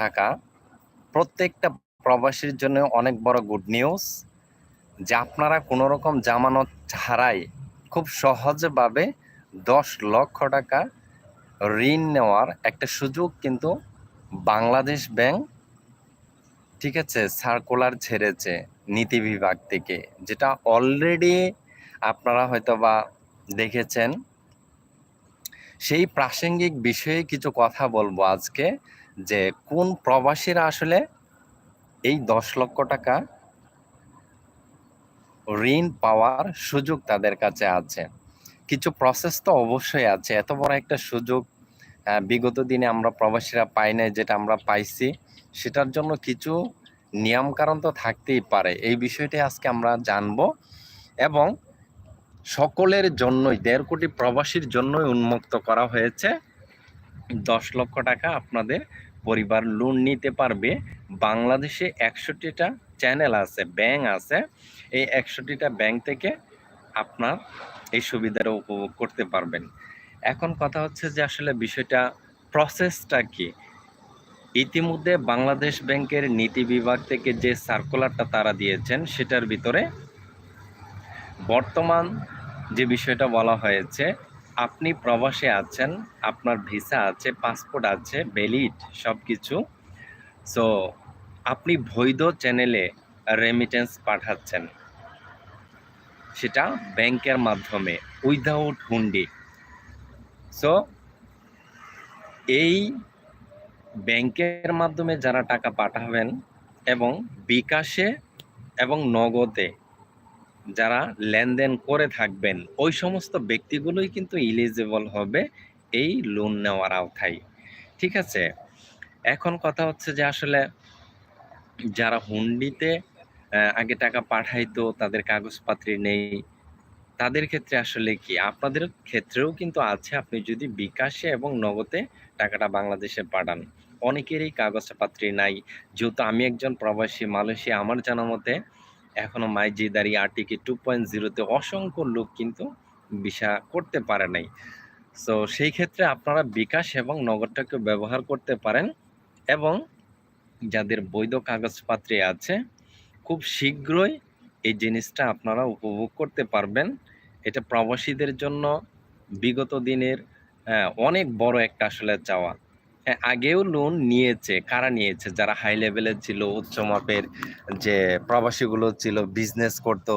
থাকা প্রত্যেকটা প্রবাসীর জন্য অনেক বড় গুড নিউজ যে আপনারা কোনো রকম জামানত ছাড়াই খুব সহজভাবে দশ লক্ষ টাকা ঋণ নেওয়ার একটা সুযোগ কিন্তু বাংলাদেশ ব্যাংক, ঠিক আছে সার্কুলার ছেড়েছে নীতি বিভাগ থেকে, যেটা অলরেডি আপনারা হয়তোবা দেখেছেন। সেই প্রাসঙ্গিক বিষয়ে কিছু কথা বলব আজকে। যে কোন প্রবাসীরা আসলে এই দশ লক্ষ টাকা ঋণ পাওয়ার সুযোগ তাদের কাছে আছে? কিছু প্রসেস তো অবশ্যই আছে। এত বড় একটা সুযোগ বিগত দিনে আমরা প্রবাসীরা পাই নাই যেটা আমরা পাইছি, সেটার জন্য কিছু নিয়ম কারণ তো থাকতেই পারে। এই বিষয়টি আজকে আমরা জানব এবং সকলের জন্যই, দেড় কোটি প্রবাসীর জন্যই উন্মুক্ত করা হয়েছে। দশ লক্ষ টাকা আপনাদের পরিবার লোন নিতে পারবে। বাংলাদেশে একষট্টিটা চ্যানেল আছে ব্যাংক আছে। এই একষট্টিটা ব্যাংক থেকে আপনার এই সুবিধাটা উপভোগ করতে পারবেন। এখন কথা হচ্ছে যে আসলে বিষয়টা প্রসেসটা কি? ইতিমধ্যে বাংলাদেশ ব্যাংকের নীতি বিভাগ থেকে যে সার্কুলারটা তারা দিয়েছেন, সেটার ভিতরে বর্তমান যে বিষয়টা বলা হয়েছে আপনি প্রবাসে আছেন, আপনার ভিসা আছে, পাসপোর্ট আছে ভ্যালিড সব কিছু সো আপনি বৈধ চ্যানেলে রেমিটেন্স পাঠাচ্ছেন। সেটা ব্যাংকের মাধ্যমে উইদাউট হুন্ডি। সো এই ব্যাংকের মাধ্যমে যারা টাকা পাঠাবেন এবং বিকাশে এবং নগদে যারা লেনদেন করে থাকবেন, ওই সমস্ত ব্যক্তিগুলোই কিন্তু ইলিজিবল হবে এই লোন নেওয়ার আওতায়। ঠিক আছে? এখন কথা হচ্ছে যে আসলে যারা হুন্ডিতে আগে টাকা পাঠাইতো, তাদের কাগজপত্র নেই, তাদের ক্ষেত্রে আসলে কি? আপনাদের ক্ষেত্রেও কিন্তু আছে, আপনি যদি বিকাশে এবং নগদে টাকাটা বাংলাদেশে পাঠান। অনেকেরই কাগজপত্র নাই, যেহেতু আমি একজন প্রবাসী, মালয়েশিয়া, আমার জানা মতে এখনও মাইজিদারি আর্টিকে টু পয়েন্ট জিরোতে অসংখ্য লোক কিন্তু ভিসা করতে পারে নাই। সো সেই ক্ষেত্রে আপনারা বিকাশ এবং নগদটাকে ব্যবহার করতে পারেন এবং যাদের বৈধ কাগজপত্রে আছে, খুব শীঘ্রই এই জিনিসটা আপনারা উপভোগ করতে পারবেন। এটা প্রবাসীদের জন্য বিগত দিনের অনেক বড় একটা আসলে চাওয়া। আগেও লোন নিয়েছে, কারা নিয়েছে? যারা হাই লেভেলের ছিল, উচ্চ মাপের যে প্রবাসীগুলো ছিল বিজনেস করতো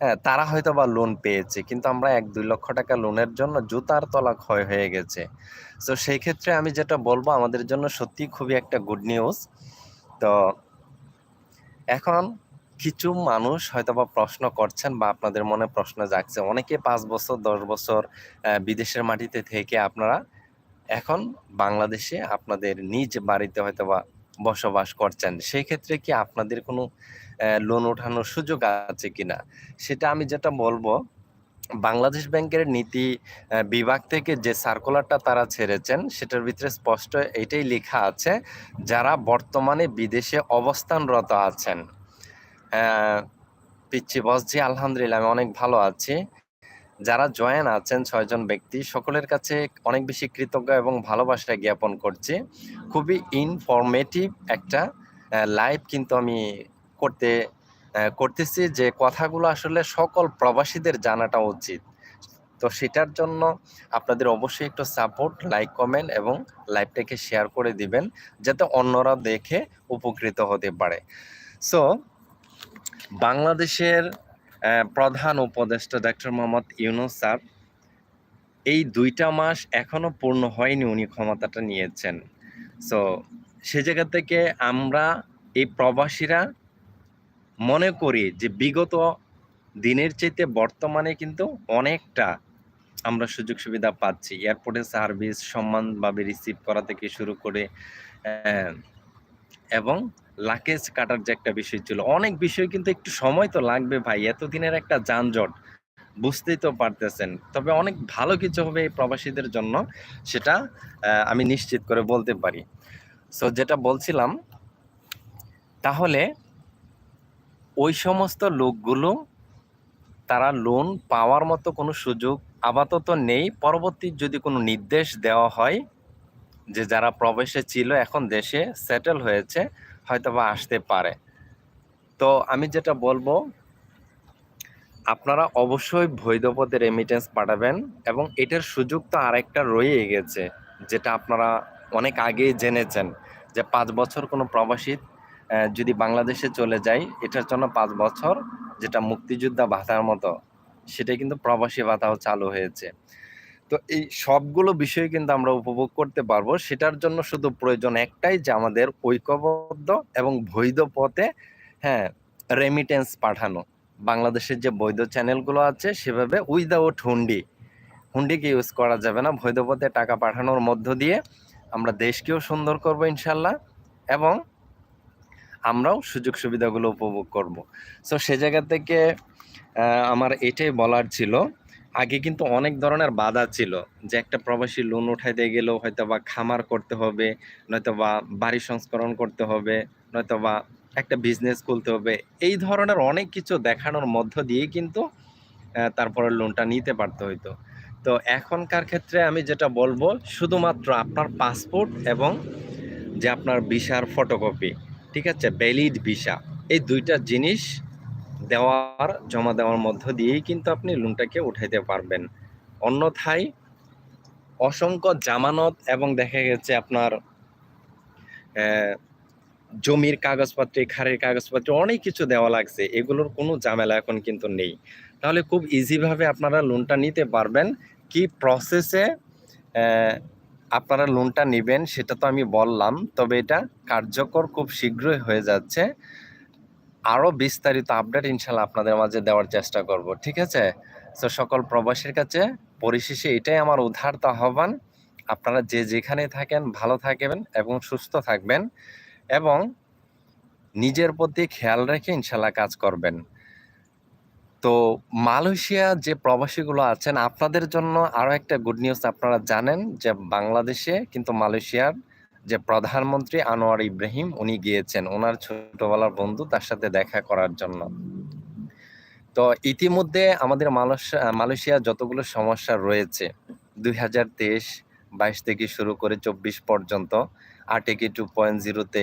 হ্যাঁ তারা হয়তো বা লোন পেয়েছে। কিন্তু আমরা এক দুই লক্ষ টাকা লোনের জন্য জুতার তলা ক্ষয় হয়ে গেছে। তো সেই ক্ষেত্রে আমি যেটা বলব, আমাদের জন্য সত্যি খুবই একটা গুড নিউজ তো, এখন কিছু মানুষ হয়তো বা প্রশ্ন করছেন বা আপনাদের মনে প্রশ্ন জাগছে। অনেকে পাঁচ বছর, দশ বছর বিদেশের মাটিতে থেকে আপনারা এখন বাংলাদেশে আপনাদের নিজ বাড়িতে হয়তো বা বসবাস করছেন সেই ক্ষেত্রে কি আপনাদের কোনো লোন ওঠানোর সুযোগ আছে কিনা? সেটা আমি যেটা বলব, বাংলাদেশ ব্যাংকের নীতি বিভাগ থেকে যে সার্কুলারটা তারা ছেড়েছেন, সেটার ভিতরে স্পষ্ট এটাই লেখা আছে, যারা বর্তমানে বিদেশে অবস্থানরত আছেন। পিচ্ছি বস জি, আলহামদুলিল্লাহ, আমি অনেক ভালো আছি। যারা জয়েন আছেন ছয়জন ব্যক্তি, সকলের কাছে অনেক বেশি কৃতজ্ঞ এবং ভালোবাসা জ্ঞাপন করছি। খুবই ইনফরমেটিভ একটা লাইভ কিন্তু আমি করতে করতেছি যে কথাগুলো আসলে সকল প্রবাসীদের জানাটা উচিত। তো সেটার জন্য আপনাদের অবশ্যই একটু সাপোর্ট লাইক কমেন্ট এবং লাইভটাকে শেয়ার করে দিবেন, যাতে অন্যরা দেখে উপকৃত হতে পারে। সো বাংলাদেশের প্রধান উপদেষ্টা ডাক্তার মোহাম্মদ ইউনুস স্যার, এই দুইটা মাস এখনও পূর্ণ হয়নি উনি ক্ষমতাটা নিয়েছেন। সো সে জায়গা থেকে আমরা এই প্রবাসীরা মনে করি যে বিগত দিনের চাইতে বর্তমানে কিন্তু অনেকটা আমরা সুযোগ সুবিধা পাচ্ছি। এয়ারপোর্টের সার্ভিস সম্মানভাবে রিসিভ করা থেকে শুরু করে এবং লাকেজ কাটার যে একটা বিষয় ছিল, অনেক বিষয় কিন্তু একটু সময় তো লাগবে ভাই, এতদিনের একটা যানজট, বুঝতেই তো পারতেছেন। তবে অনেক ভালো কিছু হবে এই প্রবাসীদের জন্য, সেটা আমি নিশ্চিত করে বলতে পারি। সো যেটা বলছিলাম, তাহলে ওই সমস্ত লোকগুলো, তারা লোন পাওয়ার মতো কোনো সুযোগ আপাতত নেই। পরবর্তী যদি কোনো নির্দেশ দেওয়া হয়, যে যারা প্রবেশে ছিল, এখন দেশে সেটেল হয়েছে হয়তোবা আসতে পারে। তো আমি যেটা বলব, আপনারা অবশ্যই বৈধ পথে রেমিটেন্স পাঠাবেন এবং এটার সুযোগ তো আরেকটা রয়ে গেছে, যেটা আপনারা অনেক আগেই জেনেছেন যে পাঁচ বছর কোনো প্রবাসী যদি বাংলাদেশে চলে যায়, এটার জন্য পাঁচ বছর যেটা মুক্তিযোদ্ধা ভাতার মতো সেটা কিন্তু প্রবাসী ভাতাও চালু হয়েছে। তো এই সবগুলো বিষয় কিন্তু আমরা উপভোগ করতে পারব। সেটার জন্য শুধু প্রয়োজন একটাই যে আমাদের ঐক্যবদ্ধ এবং বৈধ পথে হ্যাঁ রেমিটেন্স পাঠানো। বাংলাদেশের যে বৈধ চ্যানেলগুলো আছে, সেভাবে উইদাউট হুন্ডি। হুন্ডিকে ইউজ করা যাবে না। বৈধ পথে টাকা পাঠানোর মধ্য দিয়ে আমরা দেশকেও সুন্দর করব ইনশাল্লাহ এবং আমরাও সুযোগ সুবিধাগুলো উপভোগ করব। সো সে জায়গা থেকে আমার এটাই বলার ছিল। আগে কিন্তু অনেক ধরনের বাধা ছিল যে একটা প্রবাসী লোন উঠাইতে গেলেও হয়তো বা খামার করতে হবে নয়তো বা বাড়ি সংস্করণ করতে হবে নয়তো বা একটা বিজনেস খুলতে হবে। এই ধরনের অনেক কিছু দেখানোর মধ্য দিয়েই কিন্তু তারপরে লোনটা নিতে পারতে হইতো। তো এখনকার ক্ষেত্রে আমি যেটা বলব, শুধুমাত্র আপনার পাসপোর্ট এবং যে আপনার ভিসার ফটোকপি ঠিক আছে? ভ্যালিড ভিসা এই দুইটা জিনিস দেওয়ার, জমা দেওয়ার মধ্য দিয়েই কিন্তু আপনি লোনটাকে উঠাইতে পারবেন। অন্যথায় অসংখ্য জামানত এবং দেখা গেছে আপনার জমির কাগজপত্র খারের কাগজপত্র, অনেক কিছু দেওয়া লাগছে। এগুলোর কোনো ঝামেলা এখন কিন্তু নেই। তাহলে খুব ইজিভাবে আপনারা লোনটা নিতে পারবেন। কি প্রসেসে আপনারা লোনটা নেবেন সেটা তো আমি বললাম, তবে এটা কার্যকর খুব শীঘ্রই হয়ে যাচ্ছে। আরও বিস্তারিত আপডেট ইনশাল্লাহ আপনাদের মাঝে দেওয়ার চেষ্টা করব, ঠিক আছে? তো সকল প্রবাসীর কাছে পরিশেষে এটাই আমার উদ্ধারত আহ্বান। আপনারা যে যেখানে থাকেন, ভালো থাকবেন এবং সুস্থ থাকবেন এবং নিজের প্রতি খেয়াল রেখে ইনশাল্লাহ কাজ করবেন। তো, মালয়েশিয়া যে প্রবাসীগুলো আছেন, আপনাদের জন্য আরও একটা গুড নিউজ আপনারা জানেন যে বাংলাদেশে কিন্তু মালয়েশিয়ার যে প্রধানমন্ত্রী আনোয়ার ইব্রাহিম, উনি গিয়েছেন। ওনার ছোটবেলার বন্ধু, তার সাথে দেখা করার জন্য। তো ইতিমধ্যে আমাদের মালয়েশিয়া যতগুলো সমস্যা রয়েছে, দুই হাজার তেইশ, বাইশ থেকে শুরু করে চব্বিশ পর্যন্ত, আর্টিকি টু পয়েন্ট জিরোতে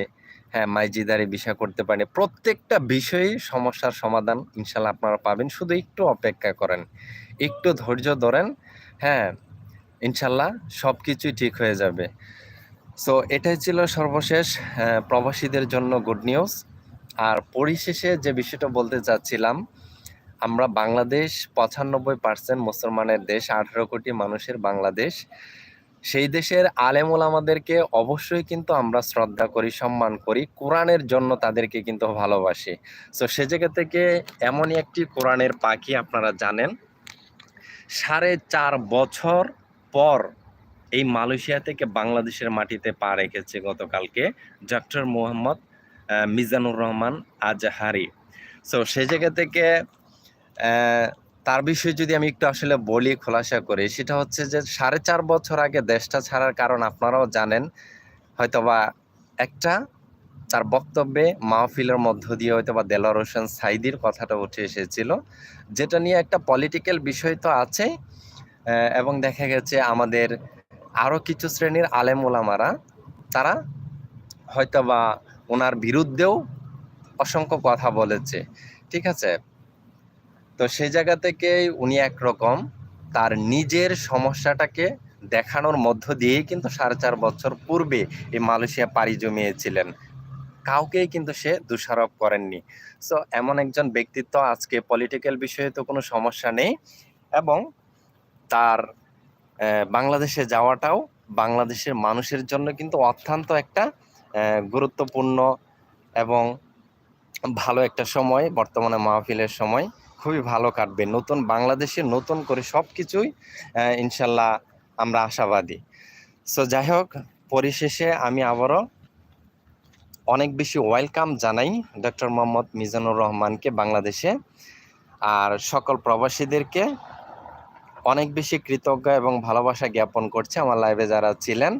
হ্যাঁ মাইজিদারে বিষয় করতে পারেন। প্রত্যেকটা বিষয়ে সমস্যার সমাধান ইনশাল্লাহ আপনারা পাবেন। শুধু একটু অপেক্ষা করেন, একটু ধৈর্য ধরেন হ্যাঁ ইনশাল্লাহ সব কিছুই ঠিক হয়ে যাবে। সো এটাই ছিল সর্বশেষ প্রবাসীদের জন্য গুড নিউজ আর পরিশেষে যে বিষয়টা বলতে চাচ্ছিলাম, আমরা বাংলাদেশ পঁচানব্বই পার্সেন্ট মুসলমানের দেশ, আঠারো কোটি মানুষের বাংলাদেশ। সেই দেশের আলেমুল আমাদেরকে অবশ্যই কিন্তু আমরা শ্রদ্ধা করি, সম্মান করি, কোরআনের জন্য তাদেরকে কিন্তু ভালোবাসি। সো সে জায়গা থেকে এমনই একটি কোরআনের পাখি আপনারা জানেন। সাড়ে চার বছর পর এই মালয়েশিয়া থেকে বাংলাদেশের মাটিতে পা রেখেছে গতকালকে ডক্টর মোহাম্মদ মিজানুর রহমান আজহারি। সো সে জায়গা থেকে তার বিষয়ে যদি আমি একটু আসলে বলি, খোলাসা করি, সেটা হচ্ছে যে সাড়ে চার বছর আগে দেশটা ছাড়ার কারণ আপনারাও জানেন, হয়তোবা একটা, তার বক্তব্যে মাহফিলের মধ্য দিয়ে হয়তোবা দেলোয়ার হোসেন সাইদির কথাটা উঠে এসেছিল, যেটা নিয়ে একটা পলিটিক্যাল বিষয় তো আছে এবং দেখা গেছে আমাদের আরও কিছু শ্রেণির আলেম ওলামারা, তারা হয়তোবা ওনার বিরুদ্ধেও অসংখ্য কথা বলেছে, ঠিক আছে? তো সেই জায়গা থেকে উনি একরকম তার নিজের সমস্যাটাকে দেখানোর মধ্য দিয়েই কিন্তু সাড়ে চার বছর পূর্বে এই মালয়েশিয়া পাড়ি জমিয়েছিলেন। কাউকেই কিন্তু সে দোষারোপ করেননি। সো এমন একজন ব্যক্তিত্ব আজকে পলিটিক্যাল বিষয়ে তো কোনো সমস্যা নেই এবং তার বাংলাদেশে যাওয়াটাও বাংলাদেশের মানুষের জন্য কিন্তু অত্যন্ত একটা গুরুত্বপূর্ণ এবং ভালো একটা সময়, বর্তমানে মাহফিলের সময়। খুবই ভালো কাটবে। নতুন, বাংলাদেশে নতুন করে সব কিছুই ইনশাল্লাহ আমরা আশাবাদী। সো যাই হোক, পরিশেষে আমি আবারও অনেক বেশি ওয়েলকাম জানাই ডক্টর মোহাম্মদ মিজানুর রহমানকে বাংলাদেশে আর সকল প্রবাসীদেরকে। অনেক বেশি কৃতজ্ঞ এবং ভালোবাসা জ্ঞাপন করছে আমার লাইভে যারা ছিলেন।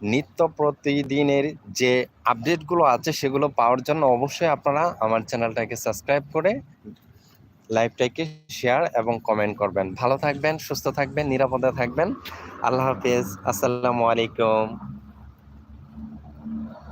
নিত্য প্রতিদিনের যে আপডেটগুলো আছে সেগুলো পাওয়ার জন্য অবশ্যই আপনারা আমার চ্যানেলটাকে সাবস্ক্রাইব করে লাইভটাকে শেয়ার এবং কমেন্ট করবেন। ভালো থাকবেন, সুস্থ থাকবেন, নিরাপদে থাকবেন। আল্লাহ হাফিজ। আসসালামু আলাইকুম।